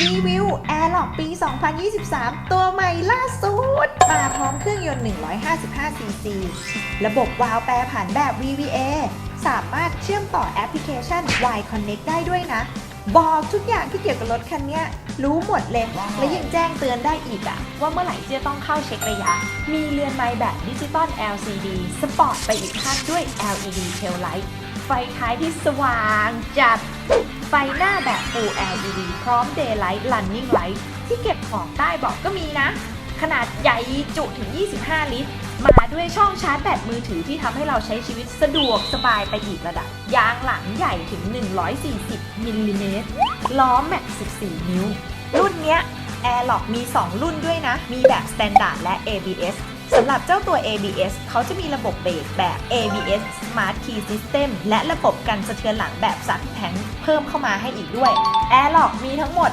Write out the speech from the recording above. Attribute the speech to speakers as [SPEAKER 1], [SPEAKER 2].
[SPEAKER 1] รีวิว Airlock ปี 2023 ตัวใหม่ล่าสุด มาพร้อมเครื่องยนต์ 155cc ระบบวาล์วแปรผันแบบ VVA สามารถเชื่อมต่อแอปพลิเคชัน Y Connect ได้ด้วยนะ บอกทุกอย่างที่เกี่ยวกับรถคันนี้รู้หมดเลย และยังแจ้งเตือนได้อีกอะ
[SPEAKER 2] ว่าเมื่อไหร่ที่จะต้องเข้าเช็คระยะ มีเรือนไม้แบบดิจิตอล LCD สปอร์ตไปอีกขั้นด้วย LED tail light ไฟท้ายที่สว่างจัด ไฟหน้าแบบ Full LED พร้อม Daylight Running Light ที่เก็บของใต้เบาะก็มีนะ ขนาดใหญ่จุถึง 25 ลิตร มาด้วยช่องชาร์จแบตมือถือที่ทำให้เราใช้ชีวิตสะดวกสบายไปอีกระดับ ยางหลังใหญ่ถึง 140 มิลลิเมตร ล้อแม็ก 14 นิ้ว รุ่นเนี้ย Airlock มี 2 รุ่นด้วยนะ มีแบบ Standard และ ABS สำหรับเจ้าตัว ABS เขาจะมีระบบเบรกแบบ ABS Smart Key System และระบบกันสะเทือนหลังแบบซักแท่งเพิ่มเข้ามาให้อีกด้วย Airlock มีทั้งหมด